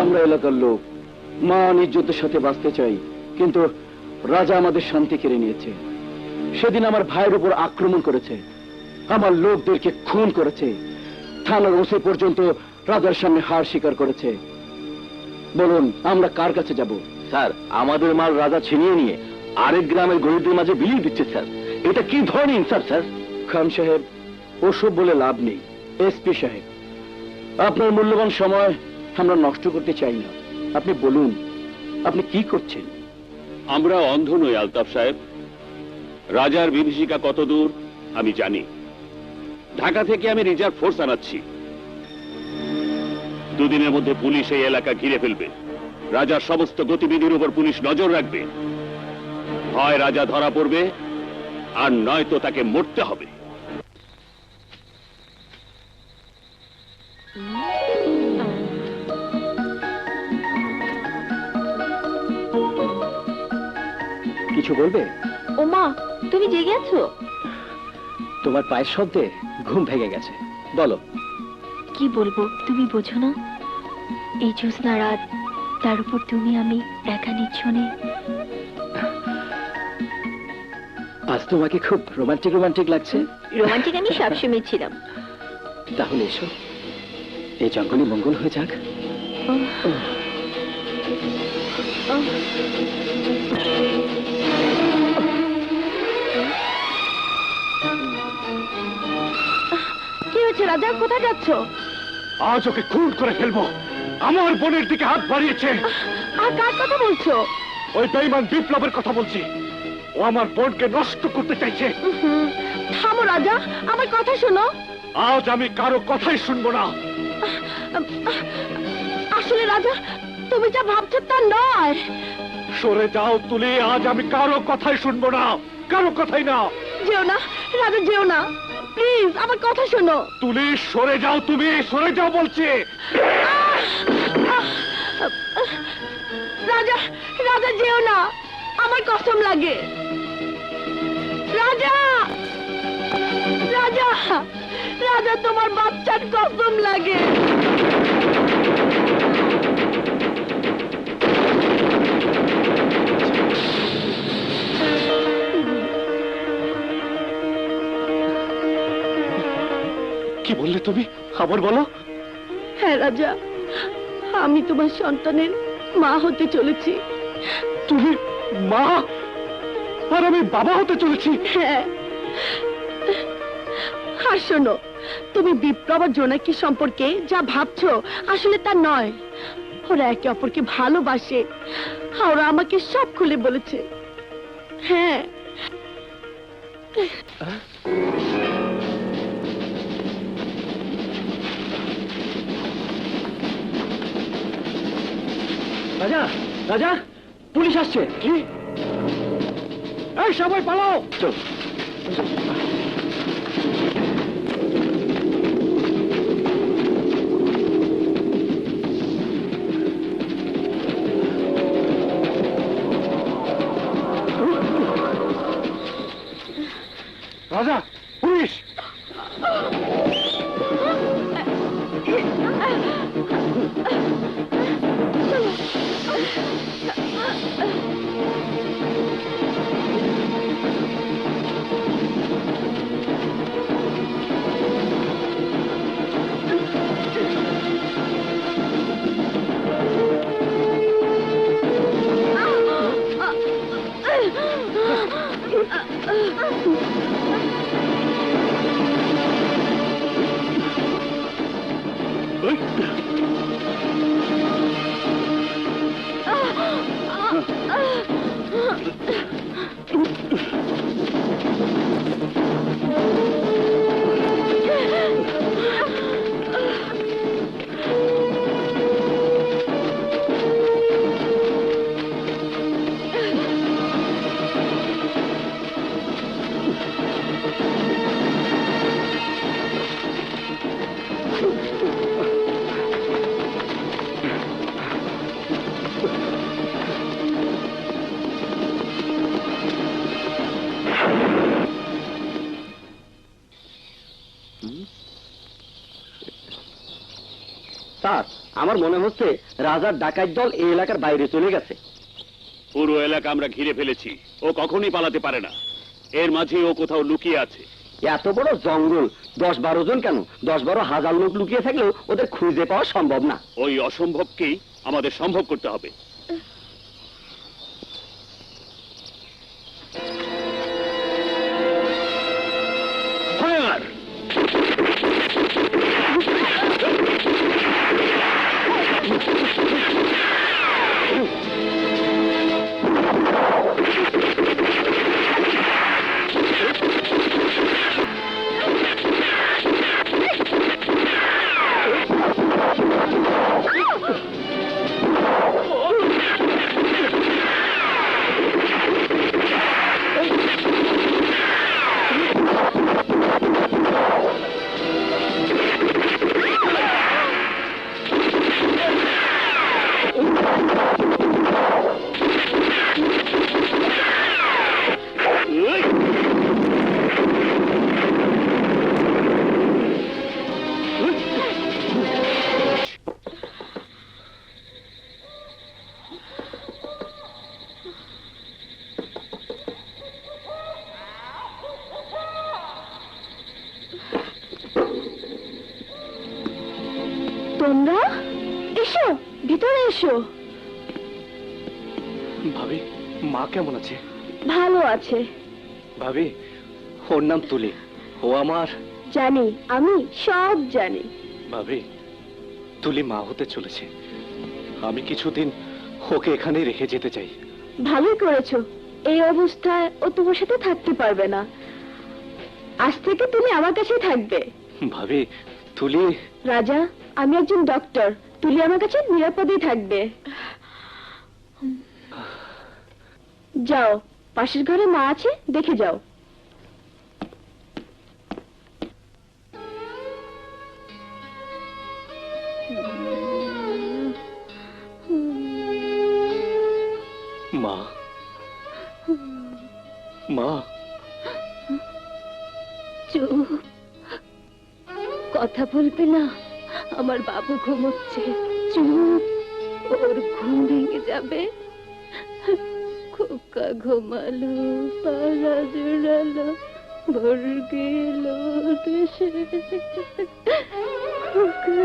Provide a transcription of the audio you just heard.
আমরা এলাকার লোক। মান ইজ্জতের সাথে বাঁচতে চাই কিন্তু রাজা আমাদের শান্তি কেড়ে নিয়েছে। সেদিন আমার ভাইয়ের উপর আক্রমণ করেছে। আমার লোকদেরকে খুন করেছে। থানার ওসি পর্যন্ত রাজার সামনে হার স্বীকার করেছে। বলুন আমরা কার কাছে যাব? স্যার আমাদের মাল রাজা ছিনিয়ে নিয়ে আরেক গ্রামের গরিবদের মাঝে বিলিয়ে দিচ্ছে স্যার। এটা কি ধরনের ইনসাফ স্যার? খান সাহেব ওসব বলে লাভ নেই। এসপি সাহেব আপনার মূল্যবান সময় আমরা নষ্ট করতে চাই না। আপনি বলুন, আপনি কি করছেন? আমরা অন্ধ নই, আলতাফ সাহেব। রাজার বিভীষিকা কত দূর, আমি জানি। ঢাকা থেকে আমি রিজার্ভ ফোর্স আনাচ্ছি। দুদিনের মধ্যে পুলিশ এই এলাকা ঘিরে ফেলবে। রাজার সমস্ত গতিবিধির উপর পুলিশ নজর রাখবে। হয় রাজা ধরা পড়বে, আর নয়তো তাকে মরতে হবে। কিছু বলবে? ওমা তুমি জেগে আছো? তোমার পায়ের শব্দে ঘুম ভেঙে গেছে। বলো। কি বলব তুমি বোঝো না? এই জ্যোৎস্না রাত তার উপর তুমি আমি একা নিচ্ছনে আজ তোমাকে খুব রোমান্টিক রোমান্টিক লাগছে। রোমান্টিক আমি সবসময় ছিলাম। তাহলে এসো। এই জঙ্গলে মঙ্গল হয়ে যাক। কি রাজা? কোথায় যাচ্ছ? আজ ওকে খুন করে ফেলব। আমার বোনের দিকে হাত বাড়িয়েছে। আর কার কথা বলছো? ওই বেইমান বিপ্লবের কথা বলছি। ও আমার বোনকে নষ্ট করতে চাইছে। থামো রাজা আমার কথা শোনো। আজ আমি কারও কথাই শুনব না। আসলে রাজা তুমি যা ভাবছ তা নয়। সরে যাও তুলে আজ আমি কারও কথাই শুনব না। কারও কথাই না। যেও না রাজা যেও না। প্লিজ আমার কথা শোনো। তুলি সরে যাও তুমি সরে যাও বলছি। রাজা রাজা যেও না। আমার কসম লাগে। রাজা! রাজা! রাজা তোমার বাচ্চার কসম লাগে। কি বললে তুমি? আবার বলো। হ্যাঁ রাজা আমি তোমার সন্তানের মা হতে চলেছি। তুমি মা? আর আমি বাবা হতে চলেছি? হ্যাঁ। আর শোনো তুমি বিপ্লব আর জোনাকি সম্পর্কে যা ভাবছ আসলে তা নয়। ওরা একে অপরকে ভালোবাসে ওরা আমাকে সব খুলে বলেছে। হ্যাঁ। রাজা রাজা পুলিশ আসছে। কি? এই সবাই পালাও। চল। রাজা স্যার আমার মনে হচ্ছে রাজার ডাকাত দল এই এলাকার বাইরে চলে গেছে। পুরো এলাকা আমরা ঘিরে ফেলেছি। ও কখনই পালাতে পারে না। এর মাঝে ও কোথাও লুকিয়ে আছে। এত বড় জঙ্গল দশ বারো জন কেন? দশ বারো হাজার লোক লুকিয়ে থাকলেও ওদের খুঁজে পাওয়া সম্ভব না। ওই অসম্ভবকেই আমাদের সম্ভব করতে হবে। তোমরা এসো ভিতরে এসো। ভাবি মা কেমন আছে? ভালো আছে। ভাবি ওর নাম তুলি। ও আমার? জানি আমি সব জানি। ভাবি তুলি মা হতে চলেছে। আমি কিছুদিন ওকে এখানে রেখে যেতে চাই। ভালোই করেছ। এই অবস্থায় ও তোমার সাথে থাকতে পারবে না। আজ থেকে তুমি আমার কাছেই থাকবে। ভাবি তুলি রাজা আমি একজন ডক্টর। তুলি আমার কাছে নিরাপদেই থাকবে। যাও পাশের ঘরে মা আছে দেখে যাও। মা। মা। চুপ। কথা বলবে না। আমার বাবু ঘুমোচ্ছে। চুপ, ওর ঘুম ভেঙে যাবে। খোকা ঘুমালো পাড়া জোড়ালো ভোর গেল দেশে খোকা